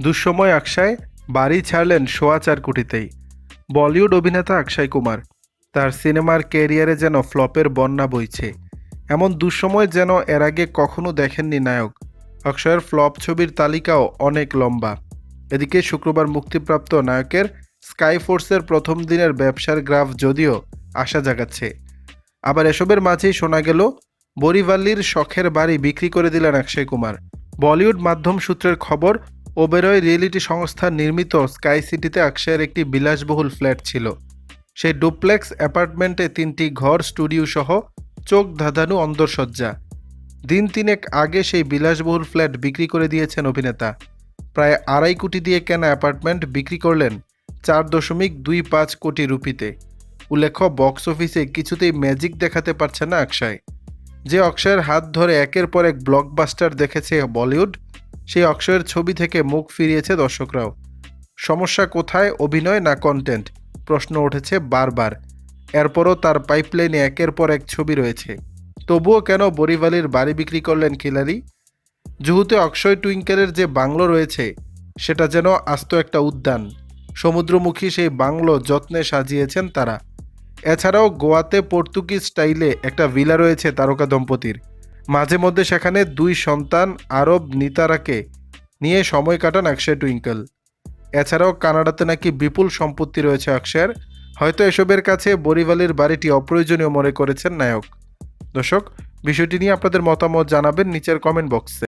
দুঃসময় আকশায় বাড়ি ছাড়লেন সোয়া চার কোটিতেই। বলিউড অভিনেতা অক্ষয় কুমার, তার সিনেমার ক্যারিয়ারে যেন ফ্লপের বন্যা বইছে। এমন দুঃসময় যেন এর আগে কখনো দেখেননি নায়ক। অক্ষয়ের ফ্লপ ছবির তালিকাও অনেক লম্বা। এদিকে শুক্রবার মুক্তিপ্রাপ্ত নায়কের স্কাই ফোর্সের প্রথম দিনের ব্যবসার গ্রাফ যদিও আশা জাগাচ্ছে। আবার এসবের মাঝেই শোনা গেল বরিভাল্লির শখের বাড়ি বিক্রি করে দিলেন অক্ষয় কুমার। বলিউড মাধ্যম সূত্রের খবর ওবেরয় রিয়েলিটি সংস্থার নির্মিত স্কাই সিটিতে আকশায়ের একটি বিলাসবহুল ফ্ল্যাট ছিল। সেই ডুপ্লেক্স অ্যাপার্টমেন্টে তিনটি ঘর, স্টুডিও সহ চোখ ধাঁধানো অন্দরসজ্জা দিন তিনেক আগে সেই বিলাসবহুল ফ্ল্যাট বিক্রি করে দিয়েছেন অভিনেতা। প্রায় আড়াই কোটি দিয়ে কেনা অ্যাপার্টমেন্ট বিক্রি করলেন চার দশমিক দুই পাঁচ কোটি রুপিতে। উল্লেখ্য, বক্স অফিসে কিছুতেই ম্যাজিক দেখাতে পারছে না অক্ষয় যে অক্ষয়ের হাত ধরে একের পর এক ব্লকবাস্টার দেখেছে বলিউড সেই অক্ষয়ের ছবি থেকে মুখ ফিরিয়েছে দর্শকরাও। সমস্যা কোথায়, অভিনয় না কন্টেন্ট প্রশ্ন উঠেছে বারবার। এরপরও তার পাইপলাইনে একের পর এক ছবি রয়েছে। তবুও কেন বরিভালির বাড়ি বিক্রি করলেন খিলারি জুহুতে অক্ষয় টুইঙ্কেলের যে বাংলো রয়েছে, সেটা যেন আস্ত একটা উদ্যান। সমুদ্রমুখী সেই বাংলো যত্নে সাজিয়েছেন তারা। এছাড়াও গোয়াতে পর্তুগিজ স্টাইলে একটা ভিলা রয়েছে তারকা দম্পতির। মাঝে মধ্যে সেখানে দুই সন্তান আরব নিতারাকে নিয়ে সময় কাটান অক্ষয় টুইঙ্কেল। এছাড়াও কানাডাতে নাকি বিপুল সম্পত্তি রয়েছে অক্ষয়ের। হয়তো এসবের কাছে বরিভালির বাড়িটি অপ্রয়োজনীয় মনে করেছেন নায়ক। দর্শক, বিষয়টি নিয়ে আপনাদের মতামত জানাবেন নিচের কমেন্ট বক্সে